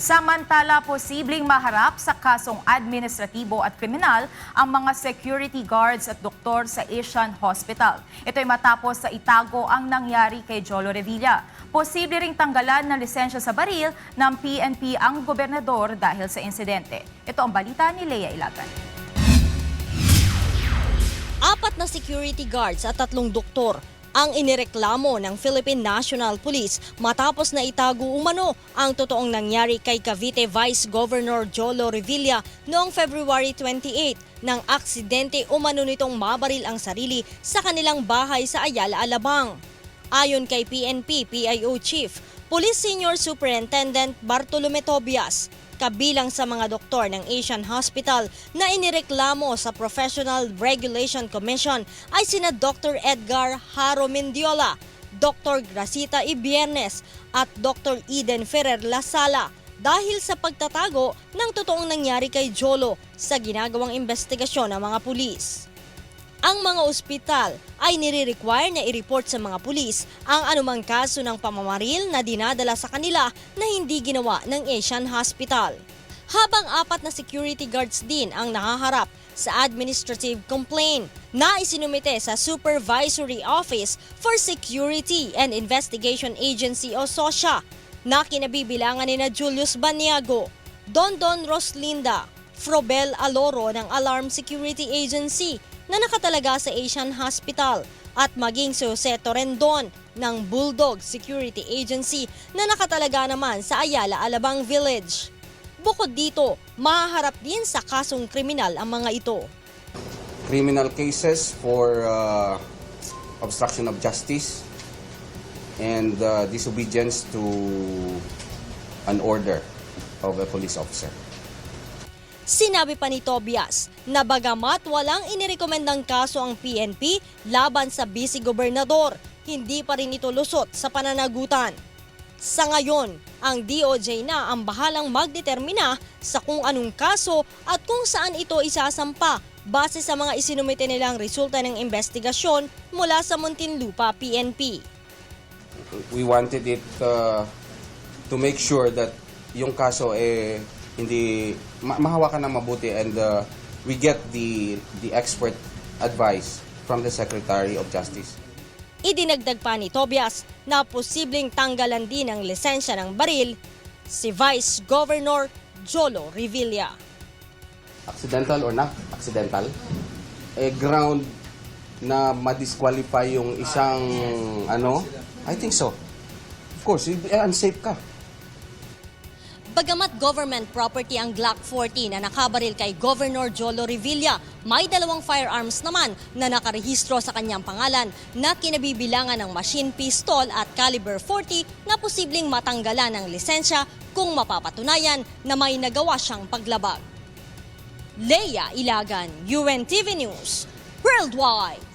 Samantala, posibleng maharap sa kasong administratibo at kriminal ang mga security guards at doktor sa Asian Hospital. Ito ay matapos sa itago ang nangyari kay Jolo Revilla. Posible ring tanggalan ng lisensya sa baril ng PNP ang gobernador dahil sa insidente. Ito ang balita ni Leia Ilagan. Apat na security guards at tatlong doktor ang inireklamo ng Philippine National Police matapos na itago umano ang totoong nangyari kay Cavite Vice Governor Jolo Revilla noong February 28 nang aksidente umano nitong mabaril ang sarili sa kanilang bahay sa Ayala, Alabang. Ayon kay PNP PIO Chief, Police Senior Superintendent Bartolome Tobias, kabilang sa mga doktor ng Asian Hospital na inireklamo sa Professional Regulation Commission ay sina Dr. Edgar Haro Mendiola, Dr. Gracita Ibiernes at Dr. Eden Ferrer Lasala dahil sa pagtatago ng totoong nangyari kay Jolo sa ginagawang investigasyon ng mga pulis. Ang mga ospital ay nire-require na i-report sa mga pulis ang anumang kaso ng pamamaril na dinadala sa kanila na hindi ginawa ng Asian Hospital. Habang apat na security guards din ang nahaharap sa administrative complaint na isinumite sa Supervisory Office for Security and Investigation Agency o SOSHA na kinabibilangan ni na Julius Baniago, Dondon Roslinda, Frobel Aloro ng Alarm Security Agency na nakatalaga sa Asian Hospital at maging si Jose Torrendon ng Bulldog Security Agency na nakatalaga naman sa Ayala, Alabang Village. Bukod dito, mahaharap din sa kasong kriminal ang mga ito. criminal cases for uh, obstruction of justice and uh, disobedience to an order of a police officer. Sinabi pa ni Tobias na bagamat walang inirekomendang kaso ang PNP laban sa vice-gobernador, hindi pa rin ito lusot sa pananagutan. Sa ngayon, ang DOJ na ang bahalang magdetermina sa kung anong kaso at kung saan ito isasampa base sa mga isinumite nilang resulta ng investigasyon mula sa Muntinlupa PNP. We wanted it uh, to make sure that yung kaso eh hindi ma- mahawakan ng mabuti and uh, we get the the expert advice from the Secretary of Justice. Idinagdag pa ni Tobias na posibleng tanggalan din ng lisensya ng baril si Vice Governor Jolo Revilla. accidental or not accidental, eh ground na ma-disqualify yung isang ano, I think so. Of course, eh, unsafe ka. Bagamat government property ang Glock 40 na nakabaril kay Governor Jolo Revilla, may dalawang firearms naman na nakarehistro sa kanyang pangalan na kinabibilangan ng machine pistol at caliber 40 na posibleng matanggalan ng lisensya kung mapapatunayan na may nagawa siyang paglabag. Leia Ilagan, UNTV News, Worldwide.